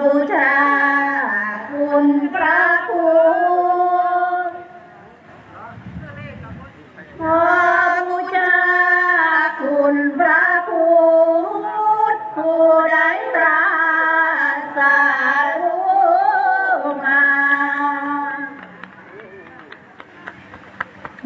บูชาคุณพระคุณขอบูชาคุณพระคุณผู้ได้ตรัสรู้มา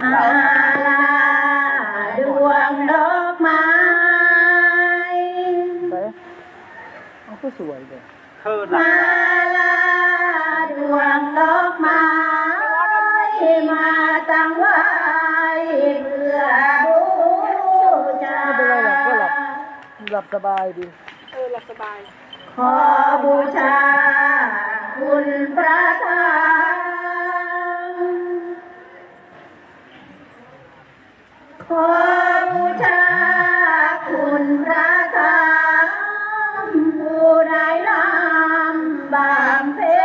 มาลาดวงดอกไม้ก็สวย เลยมาลาดวงดอกไม้มาตั้งไว้เพื่อบูชาไม่เป็นไรหรอกก็หลับหลับสบายดีขอบูชา คุณพระธรรมขอ บำ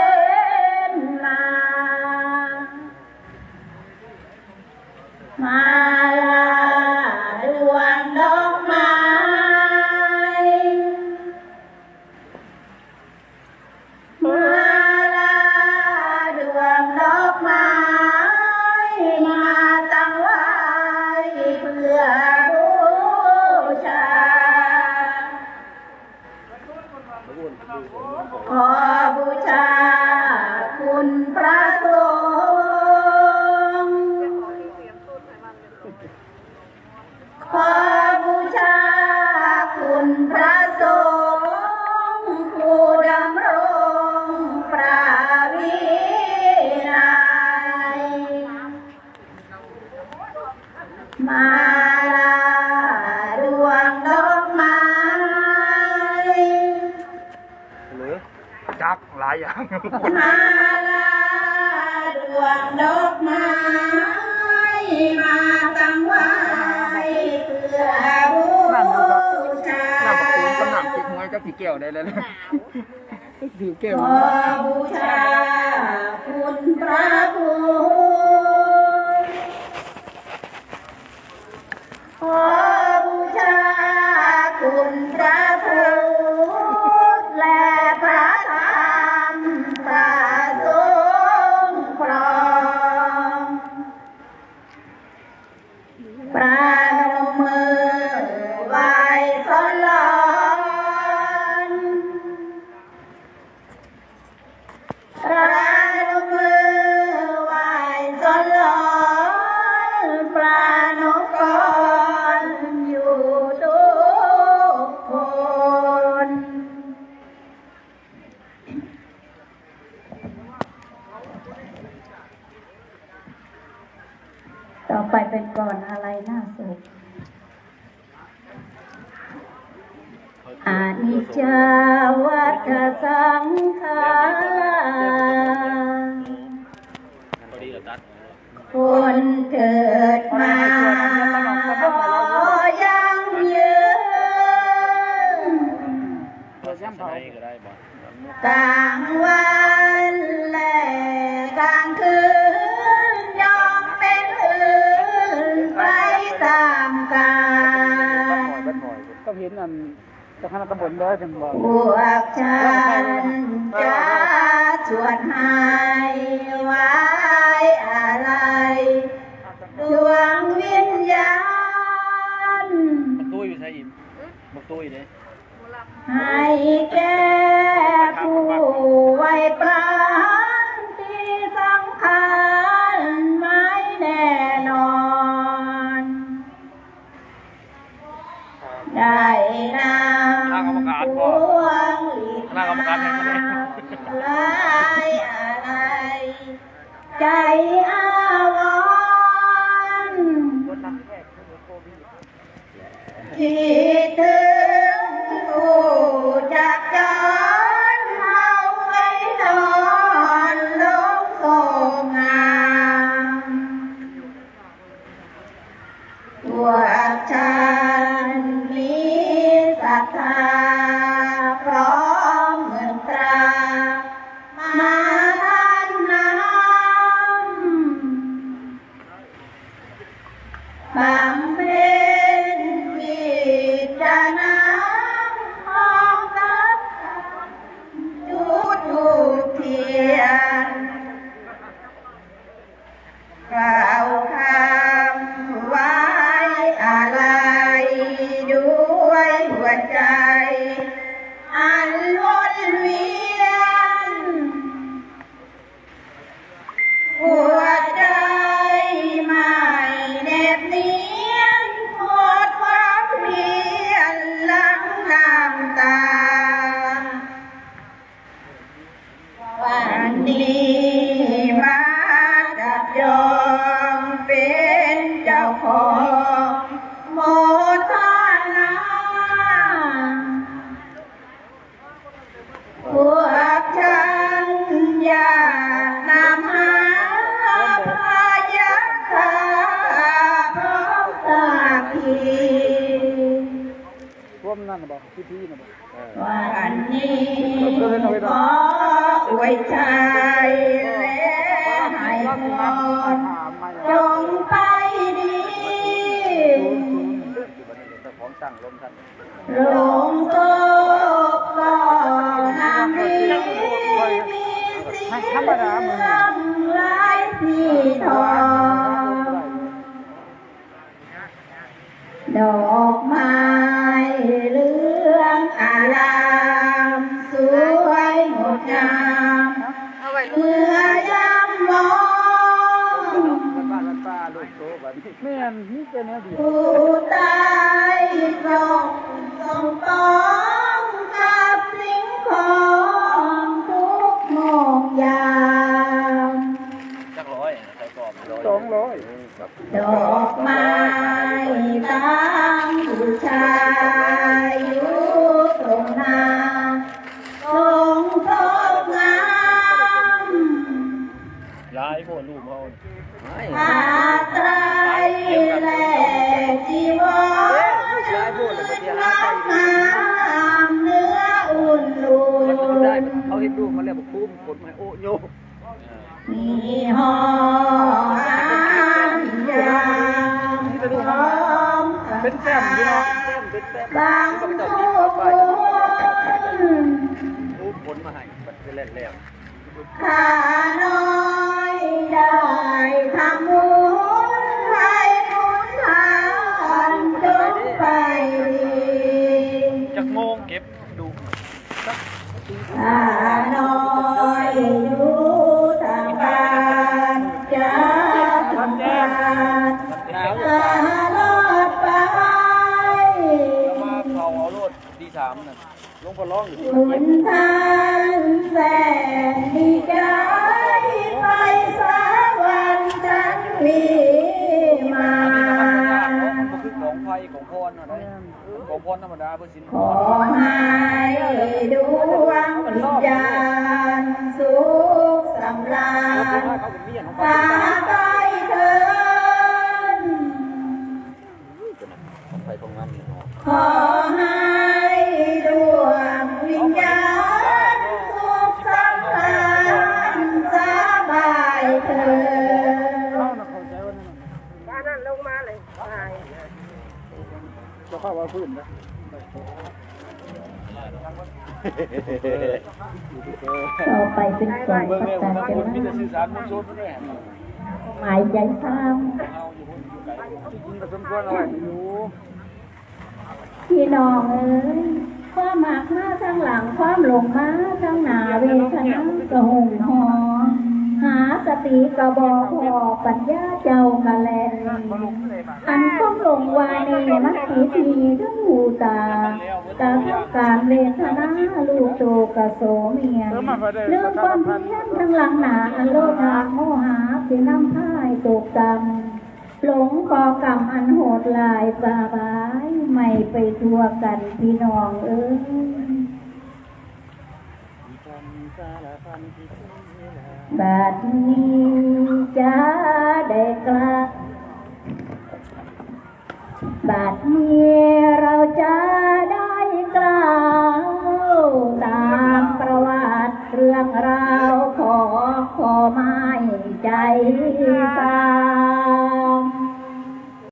สงฆ์ผู้ดำรงพระวินัยมาลาดวงดอกไม้หรือจักหลายอย่างมาลาดวงดอกไม้มา กหวยกับผีเกี่ยวได้เลยนะผีเกี่ยวขอบูชาคุณพระพุทธขอบูชาคุณพระ ต่อไปเป็นก่อนอะไรหน้าศพอานิจจาวัฏสังขารคนเกิดมายังยืนเรา นอันเจะคณะตำบลได้เป็นบอกพวกฉันจะสวดให้ไว้อะไร ดวงวิญญาณตุ้ยอยู่ใช่อิมบอกตุ้ยเลย ให้แก่ ลีด วันนี้ขออวยชัยและให้พรจงไปดีลงโศกก็นำมีมีสีเหลืองลายสีทอง ส่กรอบร้อยสองร้อยดอกไม้ตามผู้ชายอยู่ตรงหน้าทรงทรงงามลายพวกลูกเขาผ้าไตรและจีวรงามเนื้ออุ่นลุได้นเขาเห็นดูมาแล้วบอกคุ้มกดมาโอ้โยมีหอ แซมพี่น้องแซมเป็นแซมบางก็คนมีต่อไปคุ้ผลมาให้ปัดไปเล่นแล้วข้าน้อยได้ทำบุญให้คุณทานจงไปจักโมงเก็บดูข้าน้ พอร้องหนท่านแสนดีใจไปสาวันจันทร์วีมาก็คือของไฟของพรอะไรของพรธรรมดาเพื่อสินขอให้ดวงวิญญาณสุขสำราญเขาเป็นเมียของตาไปเถินของไฟของมันเนาะาว่าพื้นนะต่อไปเป็นสองเบิ่งประแม่ขกาองรทั้งจะคนมีแต่สื่อสารมุ่งโซนด้วยหมายใจตามเอาอยู่บนอยู่ไกลกินผสมควรเอาไว้อยู่พี่น้องเอ้ยความหมากมาทั้งหลังความหลงมาทั้งหนาเวทนากระหงหอ หาสติกระบอกพอปัญญาเจ้ากะแลอันต้องลงวาเนมัตถีทีทั้งหูตาตาทั้งการเวทนาลูกโตกะโสเมียเรื่องความเพียรทั้งหลังหนาอันโลภาโมหาสิน้ำพ่ายตกตำหลงก่อกรรมอันโหดลายบาบาย ไม่ไปทั่วกันพี่น้องเอ้ย บัดนี้จะได้กลับบัดนี้เราจะได้กล่าวตามประวัติเรื่องราวของพ่อไม้ใจ